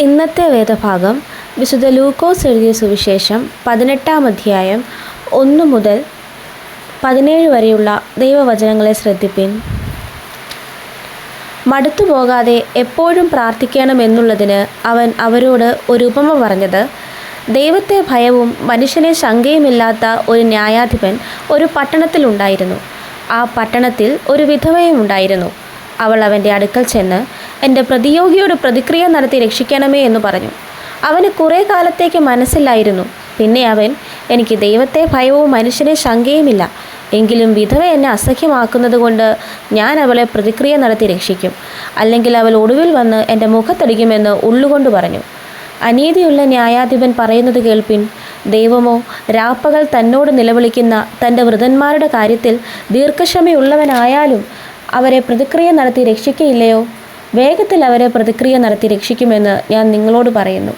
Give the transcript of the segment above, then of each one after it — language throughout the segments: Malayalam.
ഇന്നത്തെ വേദഭാഗം വിശുദ്ധ ലൂക്കോസ് എഴുതിയ സുവിശേഷം പതിനെട്ടാം അധ്യായം ഒന്ന് മുതൽ പതിനേഴ് വരെയുള്ള ദൈവവചനങ്ങളെ ശ്രദ്ധിപ്പിൻ. മടുത്തു പോകാതെ എപ്പോഴും പ്രാർത്ഥിക്കണമെന്നുള്ളതിന് അവൻ അവരോട് ഒരു ഉപമ പറഞ്ഞത് ദൈവത്തെ ഭയവും മനുഷ്യനെ ശങ്കയുമില്ലാത്ത ഒരു ന്യായാധിപൻ ഒരു പട്ടണത്തിലുണ്ടായിരുന്നു ആ പട്ടണത്തിൽ ഒരു വിധവയും ഉണ്ടായിരുന്നു. അവൾ അവന്റെ അടുക്കൽ ചെന്ന് എന്റെ പ്രതിയോഗിയോട് പ്രതിക്രിയ നടത്തി രക്ഷിക്കണമേ എന്ന് പറഞ്ഞു. അവന് കുറേ കാലത്തേക്ക് മനസ്സിലായിരുന്നു. പിന്നെ അവൻ എനിക്ക് ദൈവത്തെ ഭയവും മനുഷ്യനെ ശങ്കയുമില്ല. എങ്കിലും വിധവ എന്നെ അസഖ്യമാക്കുന്നത് കൊണ്ട് ഞാൻ അവളെ പ്രതിക്രിയ നടത്തി രക്ഷിക്കും. അല്ലെങ്കിൽ അവൾ ഒടുവിൽ വന്ന് എന്റെ മുഖത്തടിക്കുമെന്ന് ഉള്ളുകൊണ്ട് പറഞ്ഞു. അനീതിയുള്ള ന്യായാധിപൻ പറയുന്നത് കേൾപ്പിൻ ദൈവമോ രാപ്പകൽ തന്നോട് നിലവിളിക്കുന്ന തന്റെ വൃതന്മാരുടെ കാര്യത്തിൽ ദീർഘക്ഷമയുള്ളവനായാലും അവരെ പ്രതിക്രിയ നടത്തി രക്ഷിക്കയില്ലയോ? വേഗത്തിൽ അവരെ പ്രതിക്രിയ നടത്തി രക്ഷിക്കുമെന്ന് ഞാൻ നിങ്ങളോട് പറയുന്നു.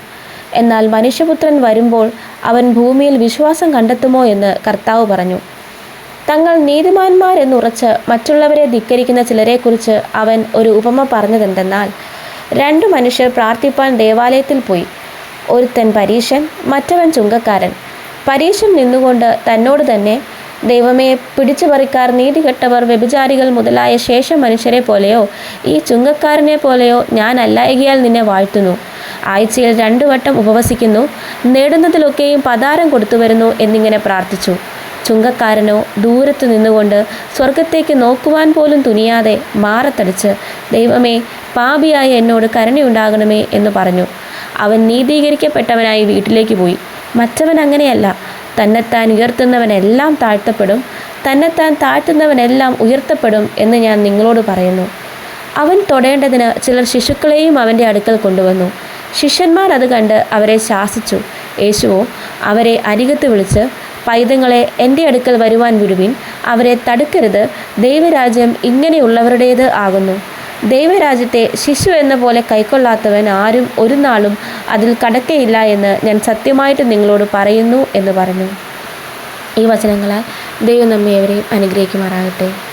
എന്നാൽ മനുഷ്യപുത്രൻ വരുമ്പോൾ അവൻ ഭൂമിയിൽ വിശ്വാസം കണ്ടെത്തുമോ എന്ന് കർത്താവ് പറഞ്ഞു. തങ്ങൾ നീതിമാന്മാരെന്നുറച്ച് മറ്റുള്ളവരെ ധിക്കരിക്കുന്ന ചിലരെക്കുറിച്ച് അവൻ ഒരു ഉപമ പറഞ്ഞതെന്തെന്നാൽ രണ്ടു മനുഷ്യർ പ്രാർത്ഥിപ്പാൻ ദേവാലയത്തിൽ പോയി. ഒരുത്തൻ പരീശൻ മറ്റവൻ ചുങ്കക്കാരൻ. പരീശൻ നിന്നുകൊണ്ട് തന്നോട് തന്നെ ദൈവമേ പിടിച്ചു പറിക്കാർ നീതികെട്ടവർ വ്യഭിചാരികൾ മുതലായ ശേഷം മനുഷ്യരെ പോലെയോ ഈ ചുങ്കക്കാരനെ പോലെയോ ഞാൻ അല്ലായകിയാൽ നിന്നെ വാഴ്ത്തുന്നു. ആഴ്ചയിൽ രണ്ടു വട്ടം ഉപവസിക്കുന്നു നേടുന്നതിലൊക്കെയും പതാരം കൊടുത്തു വരുന്നു എന്നിങ്ങനെ പ്രാർത്ഥിച്ചു. ചുങ്കക്കാരനോ ദൂരത്ത് നിന്നുകൊണ്ട് സ്വർഗത്തേക്ക് നോക്കുവാൻ പോലും തുനിയാതെ മാറത്തടിച്ച് ദൈവമേ പാപിയായ എന്നോട് കരുണയുണ്ടാകണമേ എന്ന് പറഞ്ഞു. അവൻ നീതീകരിക്കപ്പെട്ടവനായി വീട്ടിലേക്ക് പോയി. മറ്റവൻ അങ്ങനെയല്ല. തന്നെത്താൻ ഉയർത്തുന്നവനെല്ലാം താഴ്ത്തപ്പെടും തന്നെത്താൻ താഴ്ത്തുന്നവനെല്ലാം ഉയർത്തപ്പെടും എന്ന് ഞാൻ നിങ്ങളോട് പറയുന്നു. അവൻ തൊടേണ്ടതിന് ചിലർ ശിശുക്കളെയും അവന്റെ അടുക്കൽ കൊണ്ടുവന്നു. ശിഷ്യന്മാർ അത് കണ്ട് അവരെ ശാസിച്ചു. യേശുവോ അവരെ അരികത്ത് വിളിച്ച് പൈതങ്ങളെ എന്റെ അടുക്കൽ വരുവാൻ വിടുവിൻ അവരെ തടുക്കരുത്. ദൈവരാജ്യം ഇങ്ങനെയുള്ളവരുടേത് ആകുന്നു. ദൈവരാജ്യത്തെ ശിശു എന്ന പോലെ കൈക്കൊള്ളാത്തവൻ ആരും ഒരു നാളും അതിൽ കടക്കയില്ല എന്ന് ഞാൻ സത്യമായിട്ട് നിങ്ങളോട് പറയുന്നു എന്ന് പറഞ്ഞു. ഈ വചനങ്ങളാൽ ദൈവം നമ്മെ എവരെയും അനുഗ്രഹിക്കുമാറാകട്ടെ.